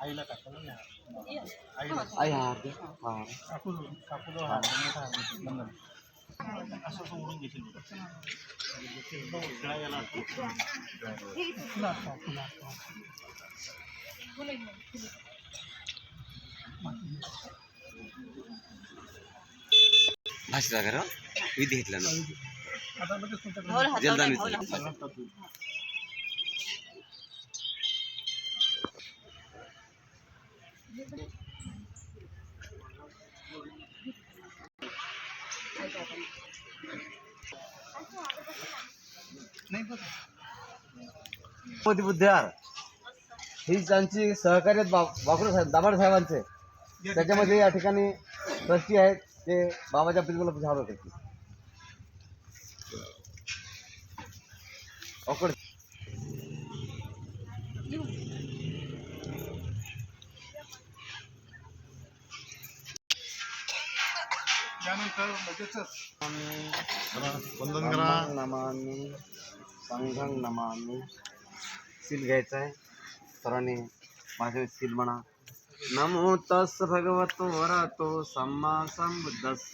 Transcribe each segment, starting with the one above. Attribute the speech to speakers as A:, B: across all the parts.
A: आईला
B: आई हारते हा
A: काकू काकू हा मोठा बंधन असं असं ओढून घेशील
B: फाशीचा घर विधी घेतला ना. जलदान विधी. ही त्यांची सहकार्य बाबर साहेब दाभाड साहेबांचे. त्याच्यामध्ये या ठिकाणी ट्रस्टी आहेत. ते बाबाच्या प्रिन्सिपल झाड होते अवकड
A: त्यानंतर लगेचच
B: वंदन करा. नमामी सील घ्यायचा आहे. सर्वांनी माझ्या सील म्हणा. नमो तस् भगवतो वरतो, सम्मा संबुद्धस्स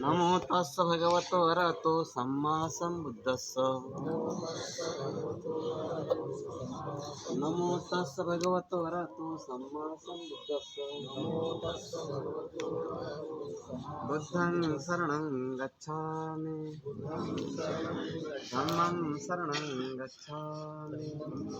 B: नमो तस् भगवतो वरतो, सम्मा संबुद्धस्स नमो तस् भगवतो वरतो, सम्मा संबुद्धस्स बुद्धं शरणं गच्छामि। धम्मं शरणं गच्छामि।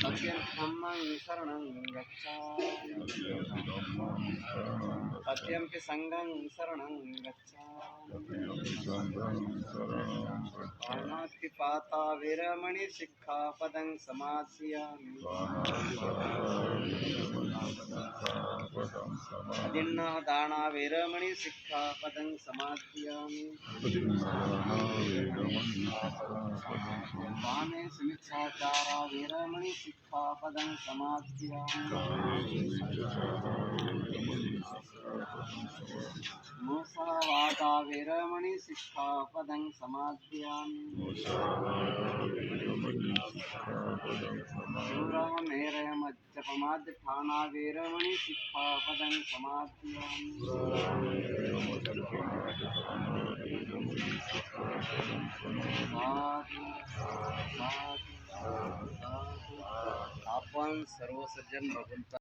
B: तृतीयम्पि धम्मं शरणं गच्छामि तृतीयम्पि सङ्घं शरणं गच्छामि पाता वीरमणि शिक्षापदं समास्यामि अदिन्नः दाना वीरमणि वीरमणि शिक्षापदं समाध्यामि। शूरमेरयमज्जपमाद्यठाना वीरमणि शिक्षापदं समाध्यामि साधु साधु साधु आपण सर्व सज्जन भगवंता